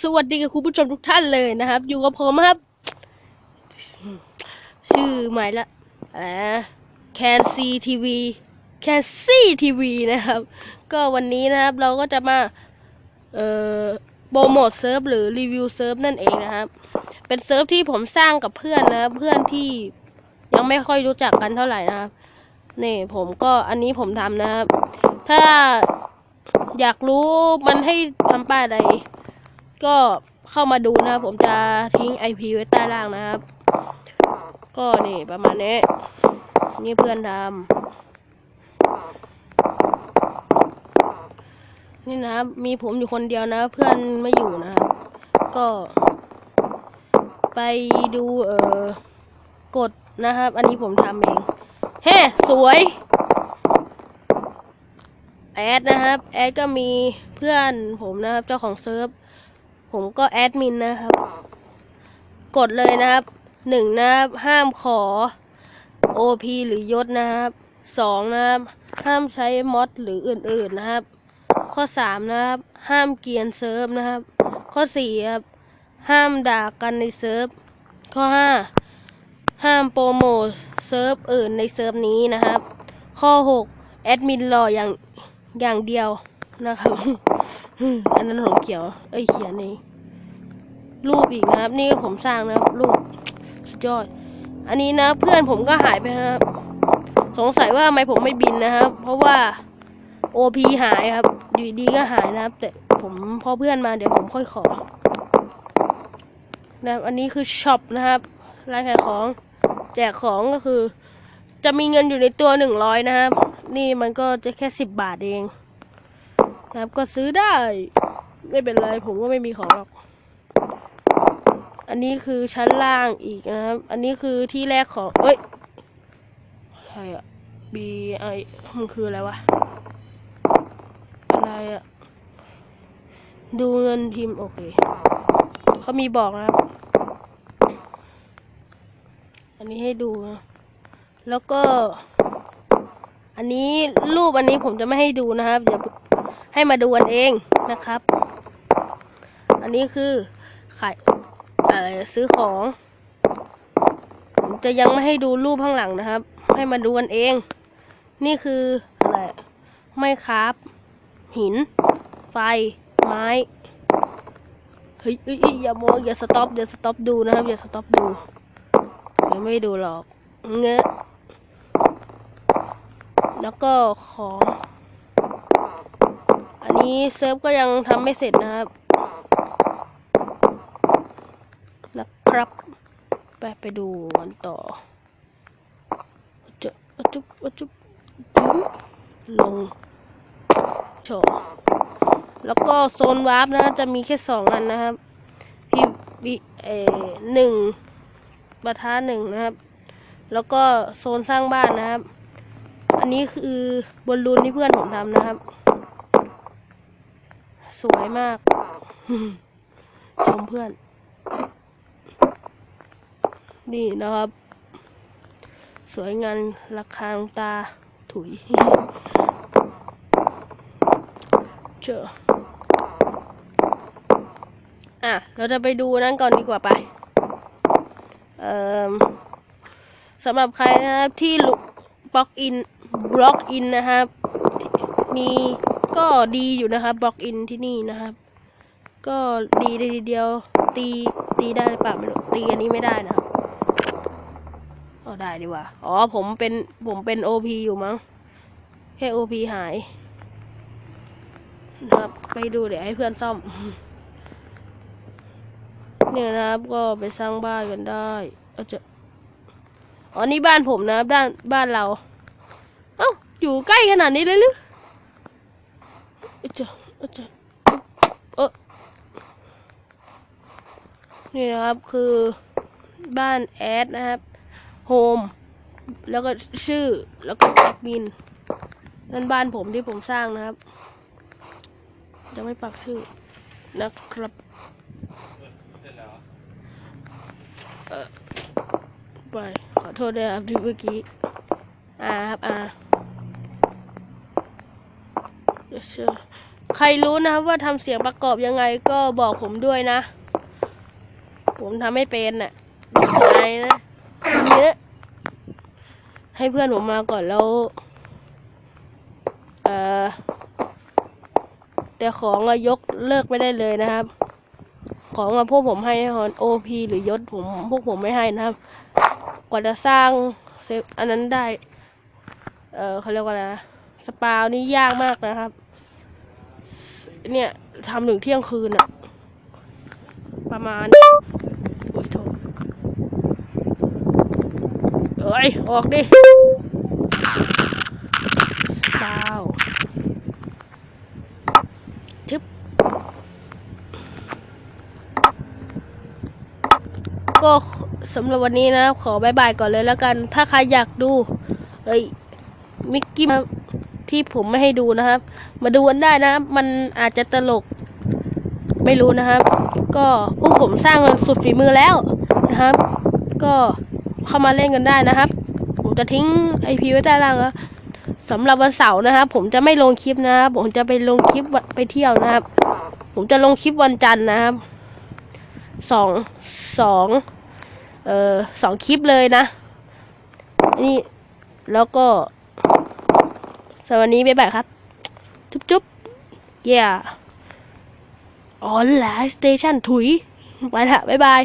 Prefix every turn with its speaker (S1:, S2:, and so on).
S1: สวัสดีกับคุณผู้ชมทุกท่านเลยนะครับ อยู่กับผมครับ ชื่อใหม่ละอ่าแคนซีทีวีแคนซี่ทีวีนะครับ ก็วันนี้นะครับเราก็จะมา เอ่อโปรโมทเซิร์ฟหรือรีวิวเซิร์ฟนั่นเองนะครับ เป็นเซิร์ฟที่ผมสร้างกับเพื่อนนะครับ เพื่อนที่ยังไม่ค่อยรู้จักกันเท่าไหร่นะครับ นี่ผมก็อันนี้ผมทำนะครับ ถ้าอยากรู้มันให้ทำป้ายอะไร ก็เข้ามาดูนะครับผมจะทิ้ง IP ไว้ใต้ล่างนะครับ ก็นี่ประมาณนี้ นี่เพื่อนทำนี่นะครับ มีผมอยู่คนเดียวนะ เพื่อนไม่อยู่นะครับ ก็ ไปดูเอ่อกดนะครับ อันนี้ผมทำเอง เฮ้ สวยแอดนะครับ แอดก็มีเพื่อนผมนะครับ เจ้าของเซิร์ฟ ผมก็แอดมินนะครับ กดเลยนะครับหนึ่งนะครับ ห้ามขอ OP หรือยศนะครับสองนะครับ ห้ามใช้มอดหรืออื่นๆนะครับ ข้อสามนะครับ ห้ามเกียนเซิร์ฟนะครับ ข้อสี่ครับห้ามด่ากันในเซิร์ฟข้อห้าห้ามโปรโมทเซิร์ฟอื่นในเซิร์ฟนี้นะครับ ข้อหกแอดมินรออย่างอย่างเดียวนะครับ อันนั้นผมเขียว เอ้ยเขียนเองรูปอีกนะครับ นี่ผมสร้างนะครับรูปสุดยอด อันนี้นะเพื่อนผมก็หายไปครับ สงสัยว่าทำไมผมไม่บินนะครับ เพราะว่า OP หายครับอยู่ดีก็หายนะครับ แต่ผมพอเพื่อนมาเดี๋ยวผมค่อยขอนะอันนี้คือช็อปนะครับร้านขายของ แจกของก็คือ จะมีเงินอยู่ในตัวหนึ่งร้อยนะครับ นี่มันก็จะแค่สิบบาทเอง นะครับก็ซื้อได้ ไม่เป็นไรผมก็ไม่มีของหรอก อันนี้คือชั้นล่างอีกนะครับ อันนี้คือที่แรกของ เอ้ยอะไรอะ B I มันคืออะไรวะ อะไรอะ ดูเงินทีมโอเคเขามีบอกนะครับ อันนี้ให้ดูนะแล้วก็ อันนี้รูปอันนี้ผมจะไม่ให้ดูนะครับเดี๋ยว ให้มาดูกันเองนะครับ อันนี้คือขายอะไรซื้อของ ผมจะยังไม่ให้ดูรูปข้างหลังนะครับ ให้มาดูกันเอง นี่คืออะไรไม่ครับหิน ไฟ ไม้เฮ้ยเอ้ยอย่ามองอย่าสต็อปอย่าสต็อปดูนะครับ อย่าสต็อปดูเดี๋ยวไม่ดูหรอกเงอะแล้วก็ของ นี้เซิร์ฟก็ยังทำไม่เสร็จนะครับ นะครับ ไปไปดูกันต่อจะจุ๊บจุ๊บลงโชว์แล้วก็โซนวาร์ปนะจะมีแค่สองอันนะครับพี่วิเอหนึ่งประทาหนึ่งนะครับ แล้วก็โซนสร้างบ้านนะครับ อันนี้คือบอลลูนที่เพื่อนผมทำนะครับ สวยมาก ชมเพื่อน นี่นะครับ สวยงามราคาลงตาถุย เจออะ เราจะไปดูนั่นก่อนดีกว่าไป เอ่อสำหรับใครนะครับที่ลุบล็อกอินบล็อกอินนะครับ มี ก็ดีอยู่นะครับบล็อกอินที่นี่นะครับ ก็ดีได้ทีเดียว ตีตีได้หรือเปล่าไม่รู้ตีอันนี้ไม่ได้นะครับอ๋อได้ดีว่าอ๋อผมเป็นผมเป็นโอพอยู่มั้งแค่โอพหายนะครับไปดูเดี๋ยวให้เพื่อนซ่อม เนี่ยนะครับก็ไปสร้างบ้านกันได้เอาจะอ๋อนี่บ้านผมนะครับด้านบ้านเรา เอ้าอยู่ใกล้ขนาดนี้เลยหรือ เอาจะเออนี่นะครับคือบ้านแอดนะครับโฮมแล้วก็ชื่อแล้วก็แอดมินนั่นบ้านผมที่ผมสร้างนะครับ จะไม่ปักชื่อนะครับเออไปขอโทษด้วยครับที่เมื่อกี้อ่าครับอ่าเดี๋ยวเชื่อ ใครรู้นะครับว่าทำเสียงประกอบยังไงก็บอกผมด้วยนะ ผมทำไม่เป็นน่ะใช่นะเยอะให้เพื่อนผมมาก่อนแล้ว เออแต่ของอะยกเลิกไม่ได้เลยนะครับ ของอะพวกผมให้ฮอนโอพีหรือยศผมพวกผมไม่ให้นะครับ กว่าจะสร้างเซฟอันนั้นได้ เออเขาเรียกว่าอะไรนะสปาวนี่ยากมากนะครับ เนี่ยทำถึงเที่ยงคืนอะประมาณโอ้ยโทษเอ้ย ออกดิสปาวทึบก็สำหรับวันนี้นะ ขอบายบายก่อนเลยแล้วกัน ถ้าใครอยากดู เอ้ย มิกกี้มาที่ผมไม่ให้ดูนะครับ มาดูกันได้นะครับ มันอาจจะตลก ไม่รู้นะครับ ก็พวกผมสร้างมาสุดฝีมือแล้วนะครับ ก็เข้ามาเล่นกันได้นะครับ ผมจะทิ้งไอพีไว้ใต้ล่างแล้วสำหรับวันเสาร์นะครับ ผมจะไม่ลงคลิปนะครับ ผมจะไปลงคลิปไปเที่ยวนะครับ ผมจะลงคลิปวันจันทร์นะครับสองสองเอ่อสองคลิปเลยนะ นี่แล้วก็สวันนี้บ๊ายบายครับ เย่ออแลน์สเตชันถุย ไปละบ๊ายบาย